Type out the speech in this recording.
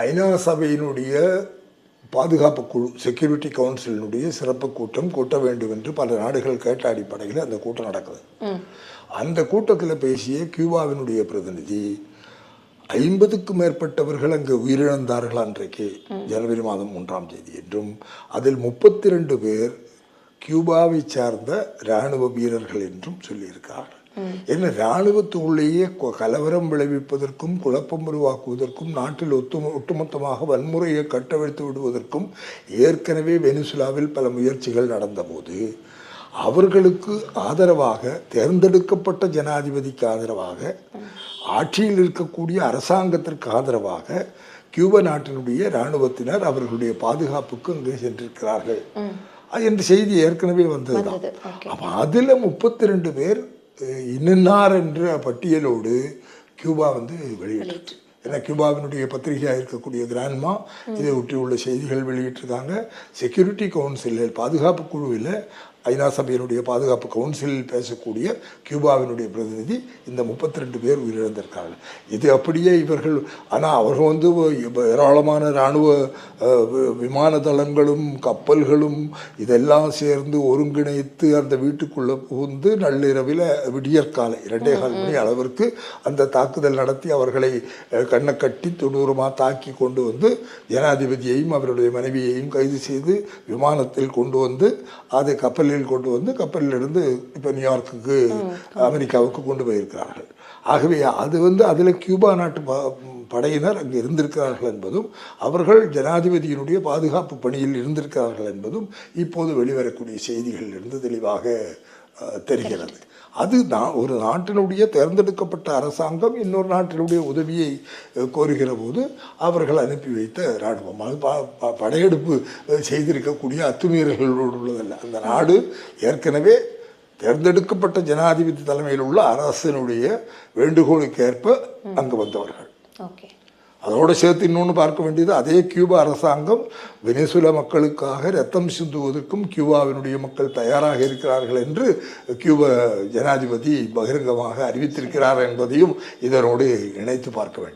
ஐநா சபையினுடைய பாதுகாப்பு குழு செக்யூரிட்டி கவுன்சிலினுடைய சிறப்பு கூட்டம் கூட்ட வேண்டும் என்று பல நாடுகள் கேட்ட அடிப்படையில் அந்த கூட்டம் நடக்குது. அந்த கூட்டத்தில் பேசிய கியூபாவினுடைய பிரதிநிதி ஐம்பதுக்கும் மேற்பட்டவர்கள் அங்கு உயிரிழந்தார்கள் அன்றைக்கு ஜனவரி மாதம் மூன்றாம் தேதி என்றும் அதில் முப்பத்தி ரெண்டு பேர் கியூபாவை சார்ந்த இராணுவ வீரர்கள் என்றும் சொல்லியிருக்கிறார்கள். என்ன இராணுவத்துக்குள்ளேயே கலவரம் விளைவிப்பதற்கும் குழப்பம் உருவாக்குவதற்கும் நாட்டில் ஒத்து ஒட்டுமொத்தமாக வன்முறையை கட்டவிழ்த்து விடுவதற்கும் ஏற்கனவே வெனிசுலாவில் பல முயற்சிகள் நடந்தபோது அவர்களுக்கு ஆதரவாக தேர்ந்தெடுக்கப்பட்ட ஜனாதிபதிக்கு ஆதரவாக ஆட்சியில் இருக்கக்கூடிய அரசாங்கத்திற்கு ஆதரவாக கியூபா நாட்டினுடைய இராணுவத்தினர் அவர்களுடைய பாதுகாப்புக்கு அங்கே சென்றிருக்கிறார்கள். என்ற செய்தி ஏற்கனவே வந்ததுதான். அப்போ அதில் முப்பத்தி ரெண்டு பேர் இன்னார் என்ற பட்டியலோடு கியூபா வந்து வெளியிட்டு ஏன்னா கியூபாவினுடைய பத்திரிகையாக இருக்கக்கூடிய கிராண்ட்மா இதை ஒட்டியுள்ள செய்திகள் வெளியிட்டிருக்காங்க. செக்யூரிட்டி கவுன்சிலில் பாதுகாப்பு குழுவில் ஐநா சபையினுடைய பாதுகாப்பு கவுன்சிலில் பேசக்கூடிய கியூபாவினுடைய பிரதிநிதி இந்த முப்பத்தி ரெண்டு பேர் உயிரிழந்திருக்கார்கள் இது அப்படியே இவர்கள் ஆனால் அவர்கள் வந்து ஏராளமான இராணுவ வி- விமான தளங்களும் கப்பல்களும் இதெல்லாம் சேர்ந்து ஒருங்கிணைத்து அந்த வீட்டுக்குள்ளே புகுந்து நள்ளிரவில் விடியற்காலை இரண்டே கால் மணி அளவிற்கு அந்த தாக்குதல் நடத்தி அவர்களை கண்ணை கட்டி தொண்ணூறுமாக தாக்கி கொண்டு வந்து ஜனாதிபதியையும் அவருடைய மனைவியையும் கைது செய்து விமானத்தில் கொண்டு வந்து அதை கப்பலில் கொண்டு வந்து கப்பலிலிருந்து இப்போ நியூயார்க்குக்கு அமெரிக்காவுக்கு கொண்டு போயிருக்கிறார்கள். ஆகவே அது வந்து அதில் கியூபா நாட்டு படையினர் அங்கே இருந்திருக்கிறார்கள் என்பதும் அவர்கள் ஜனாதிபதியினுடைய பாதுகாப்பு பணியில் இருந்திருக்கிறார்கள் என்பதும் இப்போது வெளிவரக்கூடிய செய்திகளிலிருந்து தெளிவாக தெரிகிறது. அது நான் ஒரு நாட்டினுடைய தேர்ந்தெடுக்கப்பட்ட அரசாங்கம் இன்னொரு நாட்டினுடைய உதவியை கோருகிற போது அவர்கள் அனுப்பி வைத்த இராணுவம். அது படையெடுப்பு செய்திருக்கக்கூடிய அத்துமீறல்களோடு உள்ளதல்ல. அந்த நாடு ஏற்கனவே தேர்ந்தெடுக்கப்பட்ட ஜனாதிபதி தலைமையில் உள்ள அரசினுடைய வேண்டுகோளுக்கு ஏற்ப அங்கு வந்தவர்கள். ஓகே. அதோடு சேர்த்து இன்னொன்று பார்க்க வேண்டியது அதே கியூபா அரசாங்கம் வெனிசுலா மக்களுக்காக ரத்தம் சிந்துவதற்கும் கியூபாவினுடைய மக்கள் தயாராக இருக்கிறார்கள் என்று கியூபா ஜனாதிபதி பகிரங்கமாக அறிவித்திருக்கிறார் என்பதையும் இதனோடு இணைத்து பார்க்க வேண்டும்.